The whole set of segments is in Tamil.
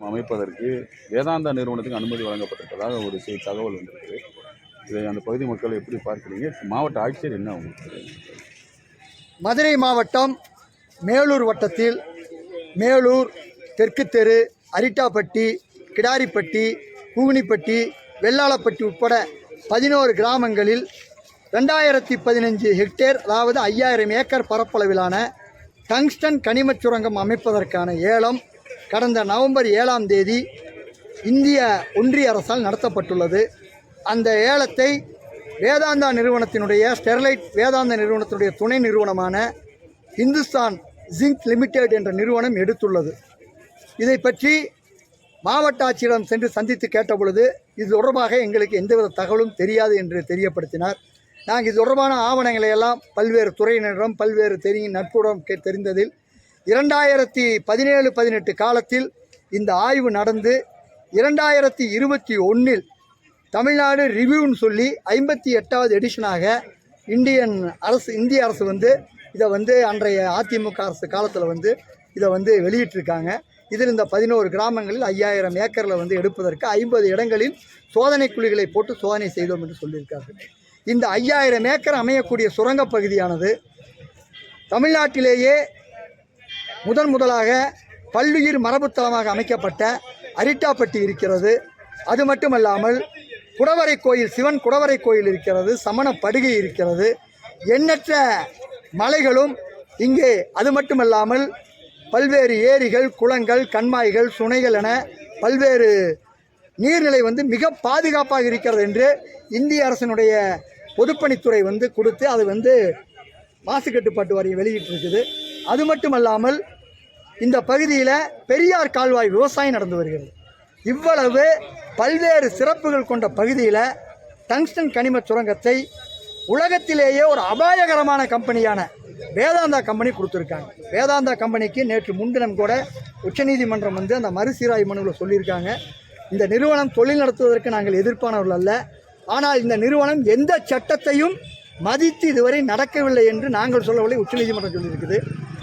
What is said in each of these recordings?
அமைப்பதற்கு வேதாந்தா நிறுவனத்துக்கு அனுமதி வழங்கப்பட்டிருப்பதாக ஒரு செய்தி தகவல் வந்திருக்கு இதை அந்த பகுதி மக்கள் எப்படி பார்க்குறீங்க? மாவட்ட ஆட்சியர் என்ன உங்களுக்கு மதுரை மாவட்டம் மேலூர் வட்டத்தில் மேலூர் தெற்கு தெரு அரிட்டாப்பட்டி கிடாரிப்பட்டி கூகுனிப்பட்டி வெள்ளாளப்பட்டி உட்பட பதினோரு கிராமங்களில் ரெண்டாயிரத்தி பதினஞ்சு ஹெக்டேர் அதாவது ஐயாயிரம் ஏக்கர் பரப்பளவிலான டங்ஸ்டன் கனிமச் சுரங்கம் அமைப்பதற்கான ஏலம் கடந்த நவம்பர் ஏழாம் தேதி இந்திய ஒன்றிய அரசால் நடத்தப்பட்டுள்ளது. அந்த ஏலத்தை வேதாந்தா நிறுவனத்தினுடைய ஸ்டெர்லைட் வேதாந்தா நிறுவனத்தினுடைய துணை நிறுவனமான இந்துஸ்தான் ஜிங்க் லிமிடெட் என்ற நிறுவனம் எடுத்துள்ளது. இதை பற்றி மாவட்ட ஆட்சியரிடம் சென்று சந்தித்து கேட்டபொழுது இது தொடர்பாக எங்களுக்கு எந்தவித தகவலும் தெரியாது என்று தெரியப்படுத்தினார். நாங்கள் இது தொடர்பான ஆவணங்களை எல்லாம் பல்வேறு துறையினரிடம் பல்வேறு தெரியும் நட்புடன் கே தெரிந்ததில் இரண்டாயிரத்தி பதினேழு பதினெட்டு காலத்தில் இந்த ஆய்வு நடந்து இரண்டாயிரத்தி இருபத்தி ஒன்றில் தமிழ்நாடு ரிவ்யூன்னு சொல்லி ஐம்பத்தி எட்டாவது எடிஷனாக இந்தியன் அரசு இந்திய அரசு வந்து இதை வந்து அன்றைய அதிமுக அரசு காலத்தில் வந்து இதை வந்து வெளியிட்டிருக்காங்க. இதில் இந்த பதினோரு கிராமங்களில் ஐயாயிரம் ஏக்கரில் வந்து எடுப்பதற்கு ஐம்பது இடங்களில் சோதனை குழிகளை போட்டு சோதனை செய்தோம் என்று சொல்லியிருக்கார்கள். இந்த ஐயாயிரம் ஏக்கர் அமையக்கூடிய சுரங்கப் பகுதியானது தமிழ்நாட்டிலேயே முதன் முதலாக பல்லுயிர் மரபுத்தலமாக அமைக்கப்பட்ட அரிட்டாப்பட்டி இருக்கிறது. அது மட்டுமல்லாமல் குடவரை கோயில் சிவன் குடவரை கோயில் இருக்கிறது சமண படுகை இருக்கிறது. எண்ணற்ற மலைகளும் இங்கே. அது மட்டுமல்லாமல் பல்வேறு ஏரிகள் குளங்கள் கண்மாய்கள் சுனைகள் என பல்வேறு நீர்நிலை வந்து மிக பாதுகாப்பாக இருக்கிறது என்று இந்திய அரசினுடைய பொதுப்பணித்துறை வந்து கொடுத்து அது வந்து மாசு கட்டுப்பாட்டு வாரியம் வெளியிட்டிருக்குது. அது மட்டுமல்லாமல் இந்த பகுதியில் பெரியார் கால்வாய் விவசாயம் நடந்து வருகிறது. இவ்வளவு பல்வேறு சிறப்புகள் கொண்ட பகுதியில் டங்ஸ்டன் கனிம சுரங்கத்தை உலகத்திலேயே ஒரு அபாயகரமான கம்பெனியான வேதாந்தா கம்பெனி கொடுத்துருக்காங்க. வேதாந்தா கம்பெனிக்கு நேற்று முன்தினம் கூட உச்சநீதிமன்றம் வந்து அந்த மறுசீராய்வு மனுவில் சொல்லியிருக்காங்க. இந்த நிறுவனம் தொழில் நடத்துவதற்கு நாங்கள் எதிர்ப்பானவர்கள் அல்ல. ஆனால் இந்த நிறுவனம் எந்த சட்டத்தையும் மதித்து இதுவரை நடக்கவில்லை என்று நாங்கள் சொல்லவில்லை உச்சநீதிமன்றம் சொல்லியிருக்குது.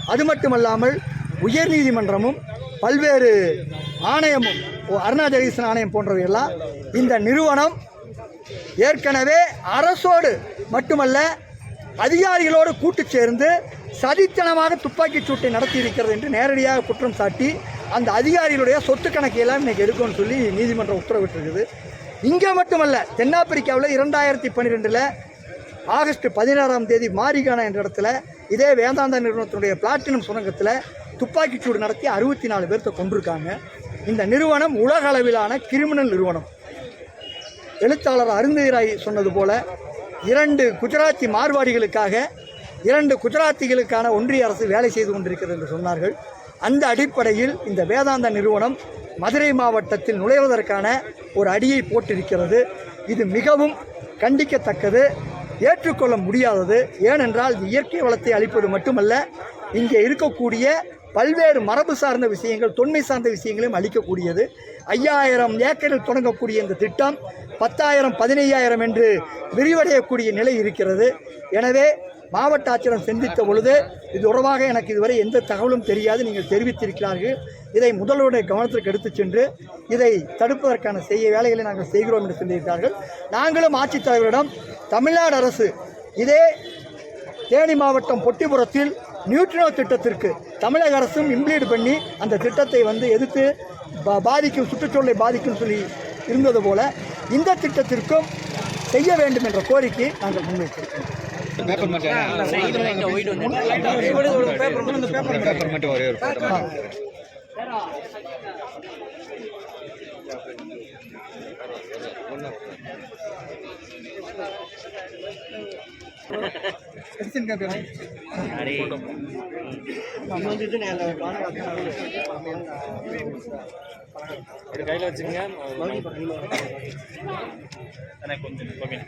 அது மட்டுமல்லாமல் உயர்நீதிமன்றமும் பல்வேறு ஆணையமும் ஓ, அருணா ஜெகதீசன் ஆணையம் போன்றவையெல்லாம் இந்த நிறுவனம் ஏற்கனவே அரசோடு மட்டுமல்ல அதிகாரிகளோடு கூட்டு சேர்ந்து சதித்தனமாக துப்பாக்கிச் சூட்டை நடத்தி இருக்கிறது என்று நேரடியாக குற்றம் சாட்டி அந்த அதிகாரிகளுடைய சொத்து கணக்கையெல்லாம் இன்னைக்கு எடுக்கும்னு சொல்லி நீதிமன்றம் உத்தரவிட்டிருக்குது. இங்கே மட்டுமல்ல தென்னாப்பிரிக்காவில் இரண்டாயிரத்தி பன்னிரெண்டில் ஆகஸ்ட் பதினாறாம் தேதி மாரிகானா என்ற இடத்துல இதே வேதாந்தா நிறுவனத்தினுடைய பிளாட்டினம் சுரங்கத்தில் துப்பாக்கிச்சூடு நடத்தி அறுபத்தி நாலு பேர்த்த கொண்டிருக்காங்க இந்த நிறுவனம் உலக அளவிலான கிரிமினல் நிறுவனம். எழுத்தாளர் அருந்ததிராய் சொன்னது போல இரண்டு குஜராத்தி மார்வாடிகளுக்காக இரண்டு குஜராத்திகளுக்கான ஒன்றிய அரசு வேலை செய்து கொண்டிருக்கிறது என்று சொன்னார்கள். அந்த அடிப்படையில் இந்த வேதாந்தா நிறுவனம் மதுரை மாவட்டத்தில் நுழைவதற்கான ஒரு அடியை போட்டிருக்கிறது. இது மிகவும் கண்டிக்கத்தக்கது ஏற்றுக்கொள்ள முடியாதது. ஏனென்றால் இது இயற்கை வளத்தை அளிப்பது மட்டுமல்ல இங்கே இருக்கக்கூடிய பல்வேறு மரபு சார்ந்த விஷயங்கள் தொன்மை சார்ந்த விஷயங்களையும் அளிக்கக்கூடியது. ஐயாயிரம் ஏக்கரில் தொடங்கக்கூடிய இந்த திட்டம் பத்தாயிரம் பதினையாயிரம் என்று விரிவடையக்கூடிய நிலை இருக்கிறது. எனவே மாவட்ட ஆட்சியரிடம் சந்தித்த பொழுது இது தொடர்பாக எனக்கு இதுவரை எந்த தகவலும் தெரியாது நீங்கள் தெரிவித்திருக்கிறார்கள். இதை முதல்வருடைய கவனத்திற்கு எடுத்துச் சென்று இதை தடுப்பதற்கான செய்ய வேலைகளை நாங்கள் செய்கிறோம் என்று சொல்லியிருக்கார்கள் நாங்களும் ஆட்சித்தலைவரிடம் தமிழ்நாடு அரசு இதே தேனி மாவட்டம் பொட்டிபுரத்தில் நியூட்ரினோ திட்டத்திற்கு தமிழக அரசும் இம்ப்ளீட் பண்ணி அந்த திட்டத்தை வந்து எதிர்த்து பாதிக்கும் சுற்றுச்சூழலை பாதிக்கும் சொல்லி இருந்தது போல இந்த திட்டத்திற்கும் செய்ய வேண்டும் என்ற கோரிக்கையை நாங்கள் முன்வைத்திருக்கிறோம். பேப்பர் மட்டும் ஒரே ஒரு photo. கையில் வச்சுங்க கொஞ்சம் ஓகே